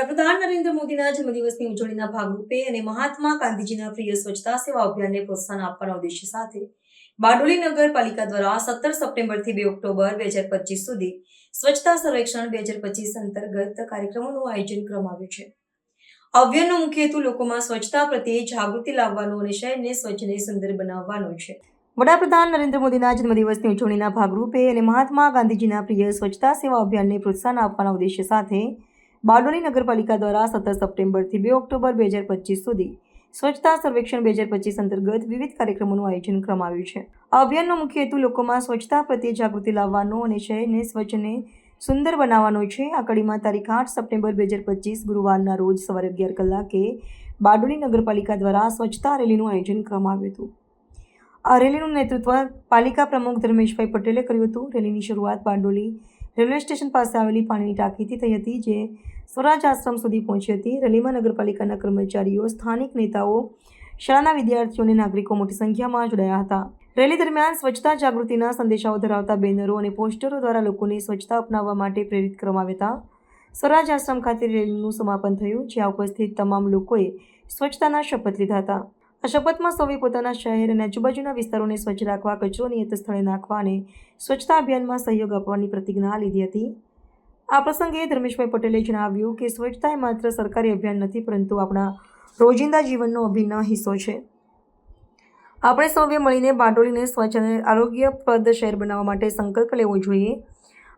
વડાપ્રધાન નરેન્દ્ર મોદીના જન્મદિવસની ઉજવણીના ભાગરૂપે અને મહાત્મા ગાંધીજીના પ્રિય સ્વચ્છતા સેવા અભિયાનને પ્રોત્સાહન આપવાના ઉદ્દેશ્ય સાથે બારડોલી નગરપાલિકા દ્વારા સત્તર સપ્ટેમ્બરથી બે ઓક્ટોબર બે હજાર પચીસ સુધી સ્વચ્છતા સર્વેક્ષણ બે હજાર પચીસ અંતર્ગત કાર્યક્રમોનું આયોજન કરવામાં આવ્યું છે. અભિયાનનો મુખ્ય હેતુ લોકોમાં સ્વચ્છતા પ્રત્યે જાગૃતિ લાવવાનો અને શહેરને સ્વચ્છ અને સુંદર બનાવવાનો છે. વડાપ્રધાન નરેન્દ્ર મોદીના જન્મદિવસની ઉજવણીના ભાગરૂપે અને મહાત્મા ગાંધીજીના પ્રિય સ્વચ્છતા સેવા અભિયાનને પ્રોત્સાહન આપવાના ઉદ્દેશ્ય સાથે બારડોલી નગરપાલિકા દ્વારા સત્તર સપ્ટેમ્બરથી બે ઓક્ટોબર બે હજાર પચીસ સુધી સ્વચ્છતા સર્વેક્ષણ બે હજાર પચીસ અંતર્ગત વિવિધ કાર્યક્રમોનું આયોજન કરવામાં આવ્યું છે. આ અભિયાનનો મુખ્ય હેતુ લોકોમાં સ્વચ્છતા પ્રત્યે જાગૃતિ લાવવાનો અને શહેરને સ્વચ્છ અને સુંદર બનાવવાનો છે. આ કડીમાં તારીખ આઠ સપ્ટેમ્બર બે હજાર પચીસ ગુરુવારના રોજ સવારે અગિયાર કલાકે બારડોલી નગરપાલિકા દ્વારા સ્વચ્છતા રેલીનું આયોજન કરવામાં આવ્યું હતું. આ રેલીનું નેતૃત્વ પાલિકા પ્રમુખ ધર્મેશભાઈ પટેલે કર્યું હતું. રેલીની શરૂઆત બારડોલી રેલવે સ્ટેશન પાસે આવેલી પાણીની ટાંકીથી થઈ હતી, જે સ્વરાજ આશ્રમ સુધી પહોંચી હતી. રેલીમાં નગરપાલિકાના કર્મચારીઓ, સ્થાનિક નેતાઓ, શાળાના વિદ્યાર્થીઓ અને નાગરિકો મોટી સંખ્યામાં જોડાયા હતા. રેલી દરમિયાન સ્વચ્છતા જાગૃતિના સંદેશાઓ ધરાવતા બેનરો અને પોસ્ટરો દ્વારા લોકોને સ્વચ્છતા અપનાવવા માટે પ્રેરિત કરવામાં આવ્યા હતા. સ્વરાજ આશ્રમ ખાતે રેલીનું સમાપન થયું, જ્યાં ઉપસ્થિત તમામ લોકોએ સ્વચ્છતાના શપથ લીધા હતા. આ શપથમાં સૌએ પોતાના શહેર અને આજુબાજુના વિસ્તારોને સ્વચ્છ રાખવા, કચરો નિયત સ્થળે નાખવા અને સ્વચ્છતા અભિયાનમાં સહયોગ આપવાની પ્રતિજ્ઞા લીધી હતી. આ પ્રસંગે ધર્મેશભાઈ પટેલે જણાવ્યું કે સ્વચ્છતા એ માત્ર સરકારી અભિયાન નથી, પરંતુ આપણા રોજિંદા જીવનનો અભિન્ન હિસ્સો છે. આપણે સૌએ મળીને બારડોલીને સ્વચ્છ અને આરોગ્યપ્રદ શહેર બનાવવા માટે સંકલ્પ લેવો જોઈએ.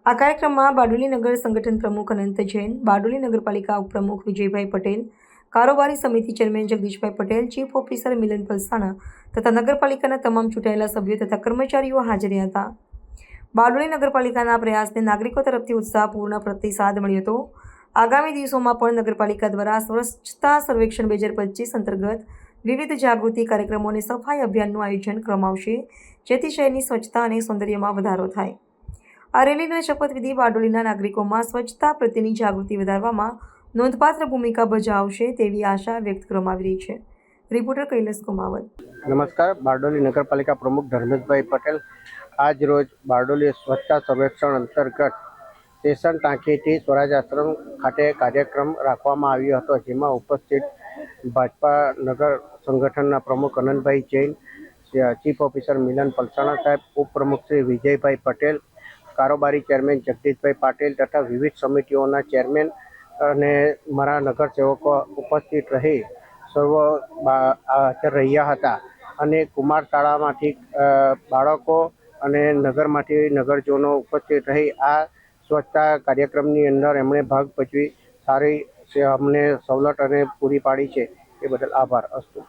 આ કાર્યક્રમમાં બારડોલી નગર સંગઠન પ્રમુખ અનંત જૈન, બારડોલી નગરપાલિકા ઉપપ્રમુખ વિજયભાઈ પટેલ કારોબારી સમિતિ chairman Jagdishbhai Patel, chief officer Milan Palsana તથા નગરપાલિકાના તમામ ચૂંટાયેલા સભ્યો તથા કર્મચારીઓ હાજર હતા. બારડોલી નગરપાલિકાના પ્રયાસને નાગરિકો તરફથી ઉત્સાહપૂર્ણ પ્રતિસાદ મળ્યો હતો. આગામી દિવસોમાં પણ નગરપાલિકા દ્વારા સ્વચ્છતા સર્વેક્ષણ બે હજાર પચીસ અંતર્ગત વિવિધ જાગૃતિ કાર્યક્રમો અને સફાઈ અભિયાનનું આયોજન કરવામાં જેથી શહેરની સ્વચ્છતા અને સૌંદર્યમાં વધારો થાય. આ રેલીના શપથવિધિ બારડોલીના નાગરિકોમાં સ્વચ્છતા પ્રત્યેની જાગૃતિ વધારવામાં નોંધપાત્ર ભૂમિકા ભજાવશે તેવી આશા વ્યક્ત કરવામાં આવી રહી છે. રિપોર્ટર કૈલાસ કુમાવત નમસ્કાર, બારડોલી નગરપાલિકા પ્રમુખ ધર્મેશભાઈ પટેલ આજ રોજ બારડોલી સ્વચ્છતા સર્વેક્ષણ અંતર્ગત સ્ટેશન ટાંકીથી સ્વરાજ આશ્રમ ખાતે કાર્યક્રમ રાખવામાં આવ્યો હતો, જેમાં ઉપસ્થિત ભાજપા નગર સંગઠનના પ્રમુખ અનંતભાઈ જૈન, ચીફ ઓફિસર મિલન પલસાણા સાહેબ, ઉપપ્રમુખ શ્રી વિજયભાઈ પટેલ, કારોબારી ચેરમેન જગદીશભાઈ પાટીલ તથા વિવિધ સમિતિઓના ચેરમેન અને મારા નગરસેવકો ઉપસ્થિત રહી સર્વ હાજર રહ્યા હતા. અને કુમાર શાળામાંથી બાળકો અને નગરમાંથી નગરજનો ઉપસ્થિત રહી આ સ્વચ્છતા કાર્યક્રમની અંદર એમણે ભાગ ભજવી સારી અમને સવલત અને પૂરી પાડી છે. એ બદલ આભાર. અસ્તુ.